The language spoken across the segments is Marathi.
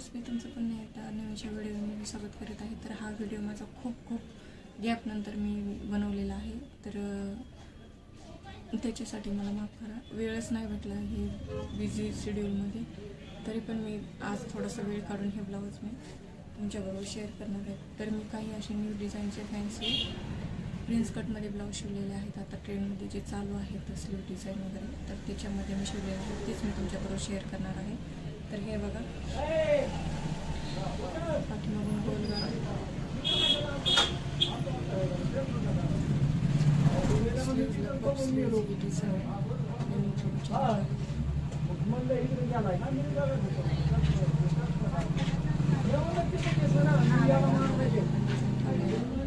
फ्रेंड्स मी तुमचं पण एकदा नवीनच्या व्हिडिओ मी स्वागत करत आहे. तर हा व्हिडिओ माझा खूप खूप गॅपनंतर मी बनवलेला आहे. तर त्याच्यासाठी मला माफ करा. वेळच नाही भेटला हे बिझी शेड्यूलमध्ये तरी पण मी आज थोडासा वेळ काढून हे ब्लाऊज मी. तुमच्याबरोबर शेअर करणार आहे. तर मी काही असे न्यू डिझाईनचे फॅन्सी प्रिन्स कटमध्ये ब्लाऊज शिवलेले आहेत. आता ट्रेंडमध्ये जे चालू आहेत तसले डिझाईन वगैरे तर त्याच्यामध्ये मी शिवलेले आहेत. तेच मी तुमच्याबरोबर शेअर करणार आहे. तर हे बघा. पाठीमागून गोल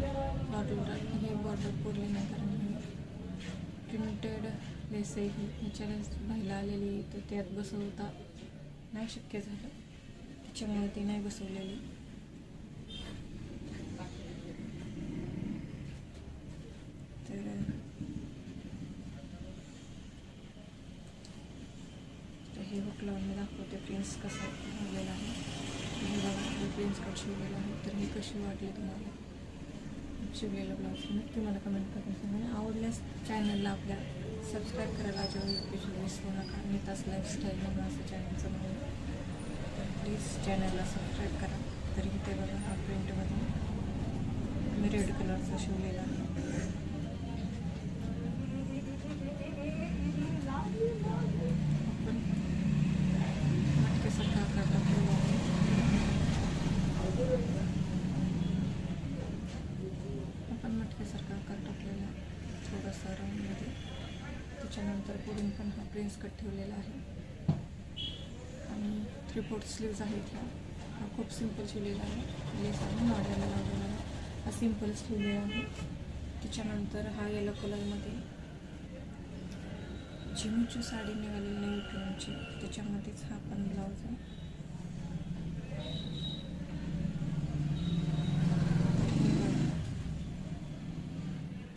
हे बॉर्डर पुरले नाही कारण प्रिंटेड लेस आहे ही ह्याच्याला बायला आलेली तर त्यात बसवता नाही शक्य झालं. त्याच्यामुळे ती नाही बसवलेली. तर हे हुक लावून मी दाखवते प्रिन्स कसा लावलेला आहे. हे बघा प्रिन्स कट शिवलेलं आहे तर हे कशी वाटली तुम्हाला? शिवलेलं ब्लाऊज नक्की मला कमेंट करून सांगा आवडल्यास चॅनलला आपल्या सबस्क्राईब करायला अजिबात विसरू नका. नीतास लाईफस्टाईल म्हणून असं चॅनलचं म्हणून. तर प्लीज चॅनलला सबस्क्राईब करा. तरी इथे बघा हा प्रिंटमध्ये मी रेड कलरचा शिवलेला आहे आपण मटक्यासारखा आकार टाकलेला आहे आपण मटक्यासारखा आकार टाकलेला आहे थोडासा राऊंडमध्ये त्यानंतर पुढून पण हा प्रिन्स कट ठेवलेला आहे. आणि थ्री फोर्थ स्लीव्ज आहेत ह्या हा खूप सिंपल शिवलेला आहे. लेस आहे नॉड्याला लावलेला आहे. हा सिंपल शिवलेला आहे त्याच्यानंतर हा येलो कलरमध्ये जिमची साडी निघालेली नवी ट्रेनची त्याच्यामध्येच हा पण ब्लाऊज आहे.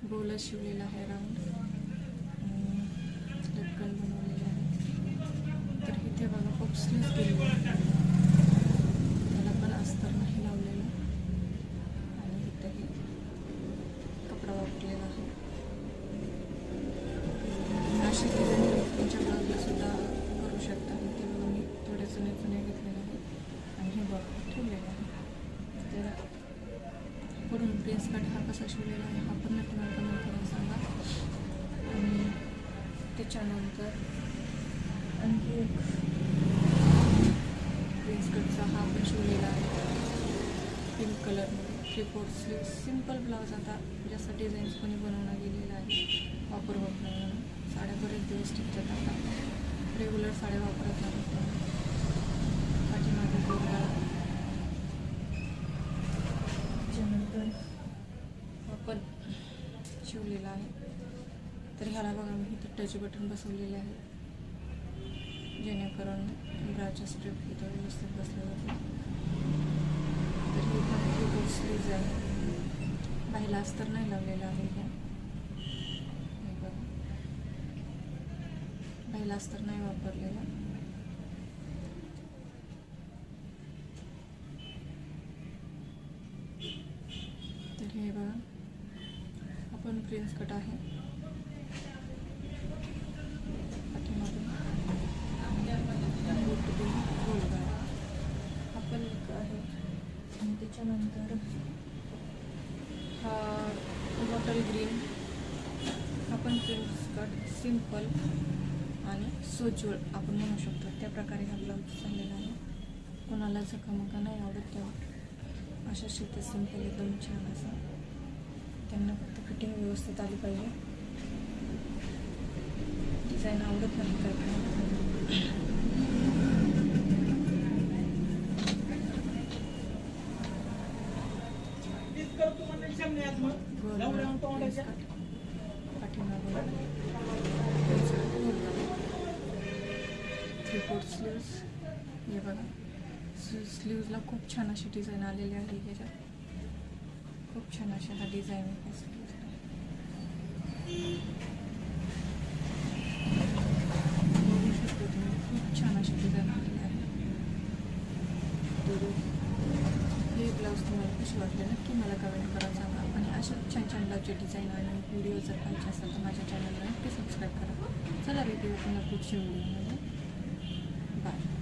गोला शिवलेला आहे राऊंड लटकन बनवलेले आहे तर इथे बघा त्याला पण अस्तर नाही लावलेलं. आणि इथंही कपडा वापरलेला आहे. अशी डिझाईन तुमच्या ब्लाऊजला सुद्धा करू शकता. ते बघा मी थोडे जुने जुने घेतलेले आहे आणि हे बघा ठेवलेलं आहे तर पुढून प्रिन्स कट हा कसा शिवलेला आहे हा पण नक्की मला कमेंट करून सांगा. आणि त्याच्यानंतर आणखी एक प्रिन्स कटचा हा पण शिवलेला आहे पिंक कलरमध्ये three fourth sleeve simple blouse आता जास्त डिझाईन्स कोणी बनवला गेलेला आहे. वापर वापरायला साड्या बरेच दिवस टिकतात आता. रेग्युलर साड्या वापरत नाही. पाठीमागे गोलगळा त्याच्यानंतर आपण शिवलेला आहे. तर ह्याला बघा मी इथं टच बटन बसवलेले आहे. जेणेकरून ब्राच्या स्ट्रिप इथं व्यवस्थित बसले जाते. तर हे पण कीबोर्ड स्लीज नाही लावलेला आहे ह्या हे बघा. नाही वापरलेला. तर हे बघा. आपण प्रिन्स कट आहे पाठीमागून बोट देऊन गोल गळा. हा पण एक आहे आणि त्याच्यानंतर हा बॉटल ग्रीन हा पण प्रिन्स कट सिंपल आणि सोज्वळ आपण म्हणू शकतो. त्या प्रकारे हा ब्लाऊज झालेला आहे. कोणाला झकामका नाही आवडत तेव्हा. अशा शेती सिंपल एकदम छान असा. त्यांना फक्त फिटिंग व्यवस्थित आली पाहिजे. डिझाईन आवडत नाही काय थ्री फोर स्लीव्स. हे बघा. स्लीव्जला खूप छान अशी डिझाईन आलेली आहे ह्याच्यात खूप छान अशा हा डिझाईन आहे बघू शकतो तुम्ही खूप छान अशी डिझाईन आलेली आहे. हे ब्लाऊज तुम्हाला कशी वाटले नक्की मला कमेंट करा. सांगा अशा छान छान लावचे डिझाईन आणि व्हिडिओ जर पाहिजे असेल तर माझ्या चॅनलला नक्की सबस्क्राईब करा. चला भेटूया पुन्हा पुढच्या व्हिडिओमध्ये बाय